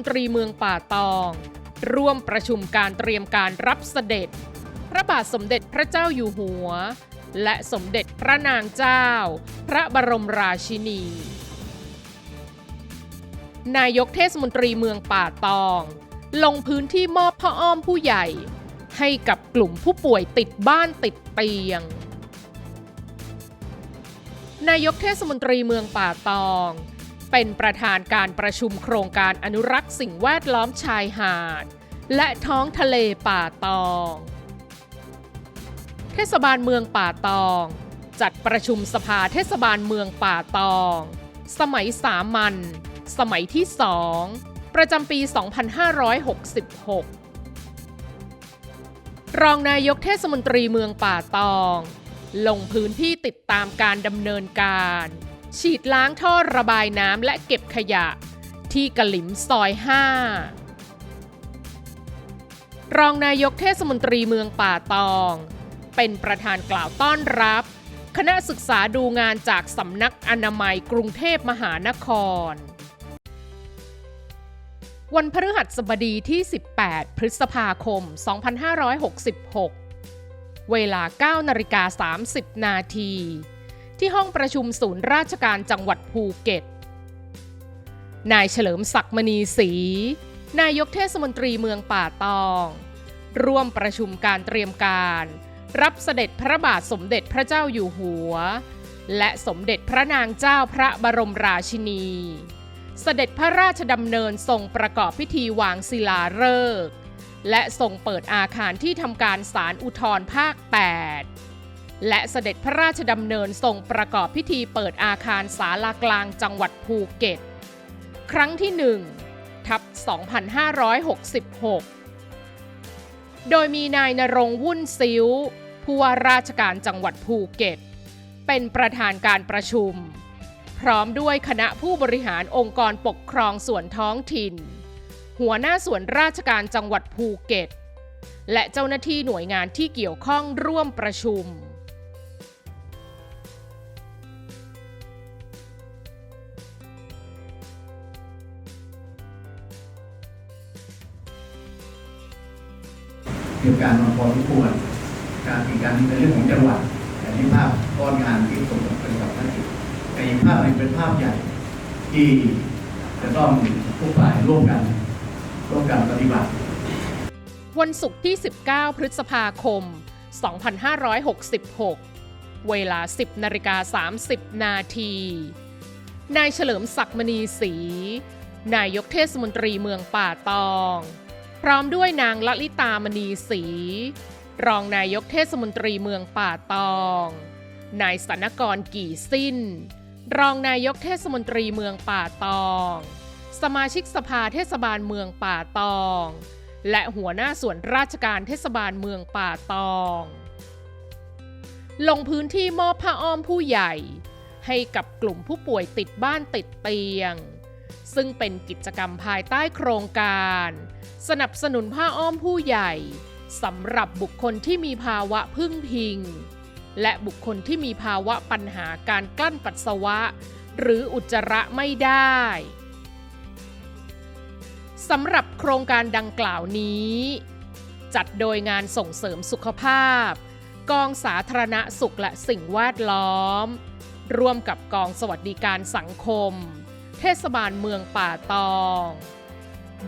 นตรีเมืองป่าตอง ร่วมประชุมการเตรียมการรับเสด็จ พระบาทสมเด็จพระเจ้าอยู่หัว และสมเด็จพระนางเจ้า พระบรมราชินี นายกเทศมนตรีเมืองป่าตอง ลงพื้นที่มอบผ้าอ้อมผู้ใหญ่ ให้กับกลุ่มผู้ป่วยติดบ้านติดเตียง นายกเทศมนตรีเมืองป่าตอง เป็นประธานการประชุมโครงการอนุรักษ์สิ่งแวดล้อมชายหาด และท้องทะเลป่าตอง เทศบาลเมืองป่าตอง จัดประชุมสภาเทศบาลเมืองป่าตอง สมัยสามัญสมัยที่สองประจำปี 2566 รองนายกเทศมนตรีเมืองป่าตอง ลงพื้นที่ติดตามการดำเนินการ ฉีดล้างท่อระบายน้ำและเก็บขยะ ที่กะหลิมซอย 5 รองนายกเทศมนตรีเมืองป่าตอง เป็นประธานกล่าวต้อนรับ คณะศึกษาดูงานจากสำนักอนามัยกรุงเทพมหานคร วันพฤหัสบดีที่ 18 พฤษภาคม 2566 เวลา 9นาฬิกา30 นาที ที่ห้องประชุมศูนย์ราชการจังหวัดภูเก็ต นายเฉลิมศักดิ์มณีศรี นายกเทศมนตรีเมืองป่าตอง ร่วมประชุมการเตรียมการ รับเสด็จพระบาทสมเด็จพระเจ้าอยู่หัว และสมเด็จพระนางเจ้าพระบรมราชินี เสด็จพระราชดำเนินทรงประกอบพิธีวางศิลาฤกษ์และทรงเปิดอาคารที่ทำการศาลอุทธรภาค 8 และเสด็จพระราชดำเนินทรงประกอบพิธีเปิดอาคารศาลากลางจังหวัดภูเก็ต ครั้งที่ 1 ทับ 2566 โดยมีนายนรงวุ่นซิ้ว ผู้ว่าราชการจังหวัดภูเก็ต เป็นประธานการประชุม พร้อมด้วยคณะผู้บริหารองค์กรปกครองส่วนท้องถิ่น หัวหน้าส่วนราชการจังหวัดภูเก็ต และเจ้าหน้าที่หน่วยงานที่เกี่ยวข้องร่วมประชุม เกี่ยวกับการมาพอทุกควรการอีกการหนึ่งในเรื่องของจังหวัดอย่างที่ภาพก้อนงานที่ส่งผลเป็นกับภารกิจแต่อีกภาพหนึ่งเป็นภาพใหญ่ที่จะต้องทุกฝ่ายร่วมกันร่วมกันปฏิบัติ วันศุกร์ที่ 19 พฤษภาคม 2566 เวลา 10นาฬิกา30 นาที นายเฉลิมศักดิ์มณีศรี นายกเทศมนตรีเมืองป่าตอง พร้อมด้วยนางละลิตามณีศรีรองนายกเทศมนตรีเมืองป่าตอง นายสนกรกี่สิ้น รองนายกเทศมนตรีเมืองป่าตอง สมาชิกสภาเทศบาลเมืองป่าตอง และหัวหน้าส่วนราชการเทศบาลเมืองป่าตอง ลงพื้นที่มอบผ้าอ้อมผู้ใหญ่ ให้กับกลุ่มผู้ป่วยติดบ้านติดเตียง ซึ่งเป็นกิจกรรมภายใต้โครงการ สนับสนุนผ้าอ้อมผู้ใหญ่สำหรับบุคคลที่มีภาวะพึ่งพิง และบุคคลที่มีภาวะปัญหาการกลั้นปัสสาวะ หรืออุจจาระไม่ได้สำหรับโครงการดังกล่าวนี้ จัดโดยงานส่งเสริมสุขภาพ กองสาธารณสุขและสิ่งแวดล้อม ร่วมกับกองสวัสดิการสังคม เทศบาลเมืองป่าตอง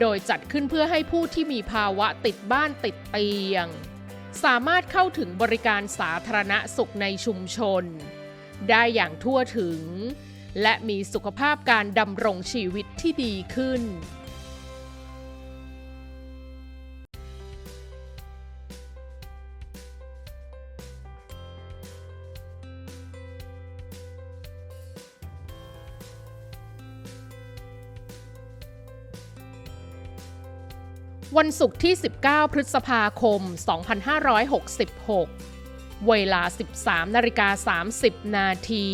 โดยจัดขึ้นเพื่อให้ผู้ที่มีภาวะติดบ้านติดเตียง สามารถเข้าถึงบริการสาธารณสุขในชุมชน ได้อย่างทั่วถึง และมีสุขภาพการดำรงชีวิตที่ดีขึ้น วันศุกร์ที่ 19 พฤษภาคม 2566 เวลา 13นาฬิกา30 นาที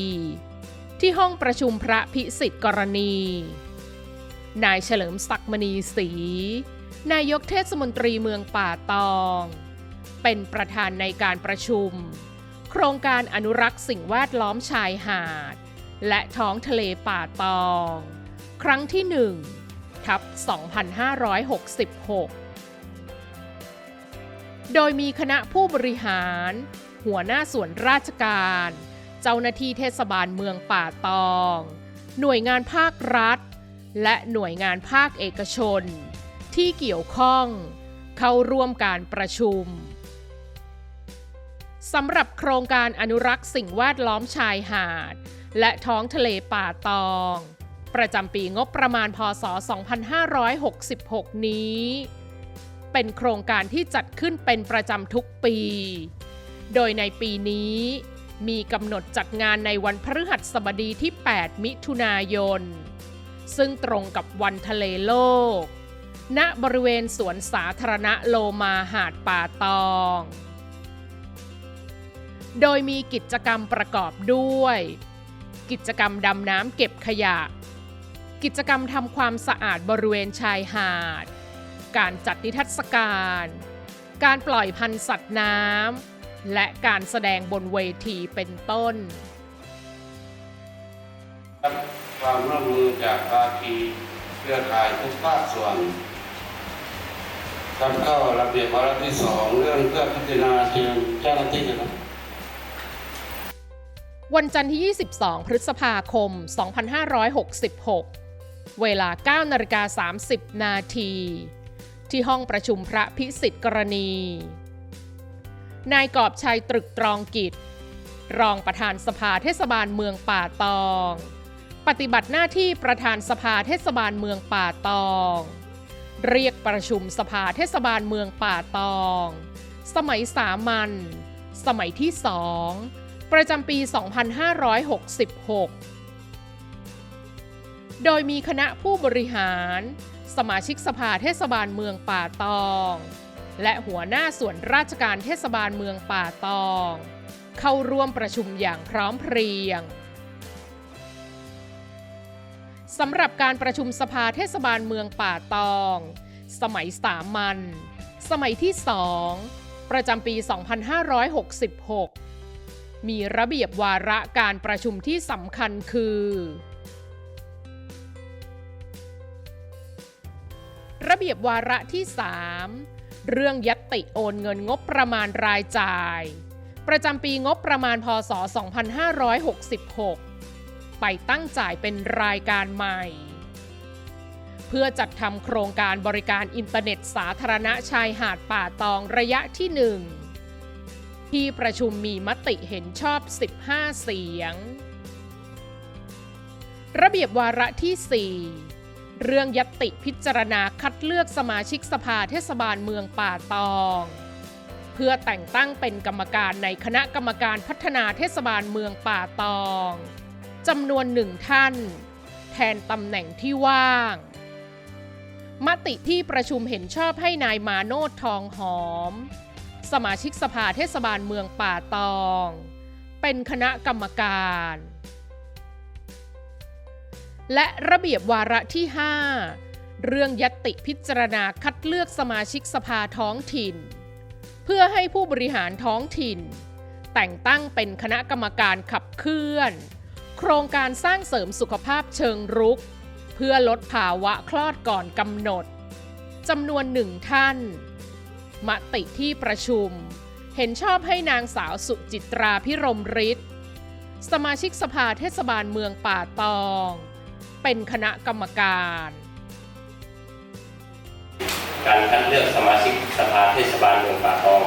ที่ห้องประชุมพระพิสิทธิ์กรณี นายเฉลิมศักดิ์มณีศรีนายกเทศมนตรีเมืองป่าตอง เป็นประธานในการประชุม โครงการอนุรักษ์สิ่งแวดล้อมชายหาด และท้องทะเลป่าตอง ครั้งที่1 ทับ2566 โดยมีคณะผู้บริหาร หัวหน้าส่วนราชการ เจ้าหน้าที่เทศบาลเมืองป่าตอง หน่วยงานภาครัฐ และหน่วยงานภาคเอกชน ที่เกี่ยวข้อง เข้าร่วมการประชุมสำหรับโครงการอนุรักษ์สิ่งแวดล้อมชายหาด และท้องทะเลป่าตอง ประจำปีงบประมาณพศ 2566 นี้ เป็นโครงการที่จัดขึ้นเป็นประจำทุกปี โดยในปีนี้มีกำหนดจัดงานในวันพฤหัสบดีที่ 8 มิถุนายน ซึ่งตรงกับวันทะเลโลก ณ บริเวณสวนสาธารณะโลมาหาดป่าตอง โดยมีกิจกรรมประกอบด้วย กิจกรรมดำน้ำเก็บขยะ กิจกรรมทำความสะอาดบริเวณชายหาด การจัดนิทรรศการ การปล่อยพันธุ์สัตว์น้ำ และการแสดงบนเวทีเป็นต้น ความร่วมมือจากภาคีเครือข่ายทุกภาคส่วนครับก็ระเบียบวาระที่สองเรื่องเพื่อพัฒนาทีมเจ้าหน้าที่นะครับวันจันทร์ที่ 22 พฤษภาคม 2566 เวลา9นาฬิกา30 นาที ที่ห้องประชุมพระพิสิทธิ์กรณี นายกอบชัยตรึกตรองกิจ รองประธานสภาเทศบาลเมืองป่าตอง ปฏิบัติหน้าที่ประธานสภาเทศบาลเมืองป่าตอง เรียกประชุมสภาเทศบาลเมืองป่าตอง สมัยสามัญสมัยที่สองประจำปี 2566 โดยมีคณะผู้บริหาร สมาชิกสภาเทศบาลเมืองป่าตอง และหัวหน้าส่วนราชการเทศบาลเมืองป่าตอง เข้าร่วมประชุมอย่างพร้อมเพรียงสำหรับการประชุมสภาเทศบาลเมืองป่าตอง สมัยสามัญสมัยที่สองประจำปี 2566 มีระเบียบวาระการประชุมที่สำคัญคือ ระเบียบวาระที่ 3 เรื่องยัตติโอนเงินงบประมาณรายจ่าย ประจำปีงบประมาณพศ 2566 ไปตั้งจ่ายเป็นรายการใหม่ เพื่อจัดทำโครงการบริการอินเทอร์เน็ตสาธารณะชายหาดป่าตองระยะที่ 1 ที่ประชุมมีมติเห็นชอบ 15 เสียง ระเบียบวาระที่ 4 เรื่องยัตติพิจารณาคัดเลือกสมาชิกสภาเทศบาลเมืองป่าตอง เพื่อแต่งตั้งเป็นกรรมการในคณะกรรมการพัฒนาเทศบาลเมืองป่าตองจำนวนหนึ่งท่าน แทนตำแหน่งที่ว่าง มติที่ประชุมเห็นชอบให้นายมาโนดทองหอม สมาชิกสภาเทศบาลเมืองป่าตอง เป็นคณะกรรมการ และระเบียบวาระที่ 5 เรื่องยตติพิจารณาคัดเลือกสมาชิกสภาท้องถิ่น เพื่อให้ผู้บริหารท้องถิ่น แต่งตั้งเป็นคณะกรรมการขับเคลื่อน โครงการสร้างเสริมสุขภาพเชิงรุก เพื่อลดภาวะคลอดก่อนกำหนดจำนวนหนึ่งท่าน มติที่ประชุม เห็นชอบให้นางสาวสุจิตราพิรมฤทธิ์สมาชิกสภาเทศบาลเมืองป่าตอง เป็นคณะกรรมการ การคัดเลือกสมาชิกสภาเทศบาลเมืองป่าตอง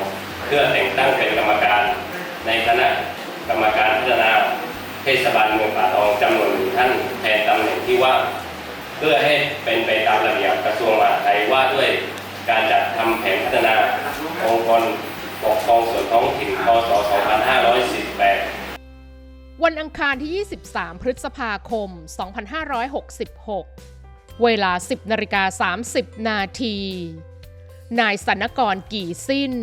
เพื่อแต่งตั้งเป็นกรรมการ ในคณะกรรมการพัฒนาเทศบาลเมืองป่าตองจำนวนหนึ่งท่านแทนตำแหน่งที่ว่างเพื่อให้เป็นไปตามระเบียบกระทรวงมหาดไทยว่าด้วยการจัดทำแผนพัฒนาองค์กรปกครองส่วนท้องถิ่นพศ 2548 วันอังคารที่ 23 พฤษภาคม 2566 เวลา 10นาฬิกา30 นาที นายสนกรกี่สิ้น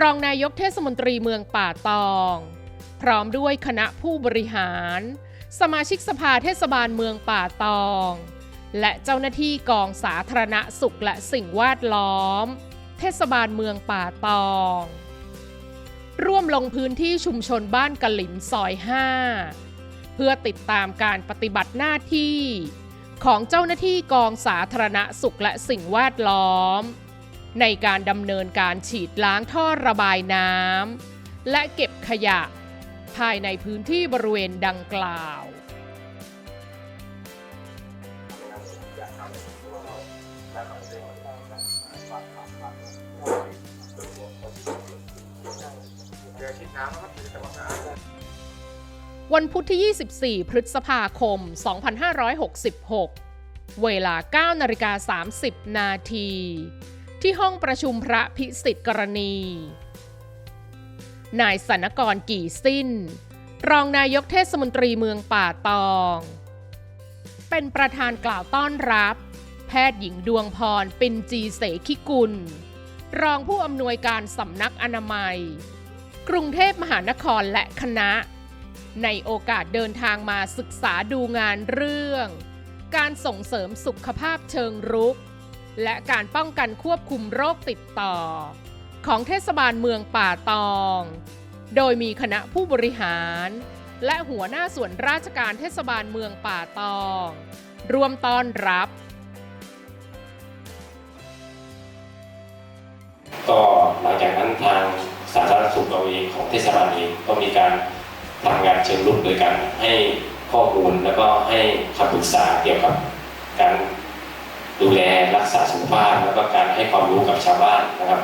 รองนายกเทศมนตรีเมืองป่าตอง พร้อมด้วยคณะผู้บริหาร สมาชิกสภาเทศบาลเมืองป่าตอง และเจ้าหน้าที่กองสาธารณสุขและสิ่งแวดล้อม เทศบาลเมืองป่าตอง ร่วมลงพื้นที่ชุมชนบ้านกะหลิมซอย 5 เพื่อติดตามการปฏิบัติหน้าที่ ของเจ้าหน้าที่กองสาธารณสุขและสิ่งแวดล้อม ในการดำเนินการฉีดล้างท่อระบายน้ำและเก็บขยะ ภายในพื้นที่บริเวณดังกล่าววั นพุธที่ 24 พฤษภาคม 2566 เวลา 9 นาฬิกา 30 นาที ที่ห้องประชุมพระพิสิทธิ์กรณี นายสนกรกี่สิ้น รองนายกเทศมนตรีเมืองป่าตอง เป็นประธานกล่าวต้อนรับ แพทย์หญิงดวงพรปินจีเสขิกุล รองผู้อำนวยการสำนักอนามัย กรุงเทพมหานครและคณะ ในโอกาสเดินทางมาศึกษาดูงานเรื่อง การส่งเสริมสุขภาพเชิงรุก และการป้องกันควบคุมโรคติดต่อ ของเทศบาลเมืองป่าตอง โดยมีคณะผู้บริหาร และหัวหน้าส่วนราชการเทศบาลเมืองป่าตองร่วมต้อนรับ เองของเทศบาลเองก็มีการทำงานเชิงรุกโดยการให้ข้อมูลแล้วก็ให้คำปรึกษาเกี่ยวกับการดูแลรักษาสุขภาพแล้วก็การให้ความรู้กับชาวบ้านนะครับ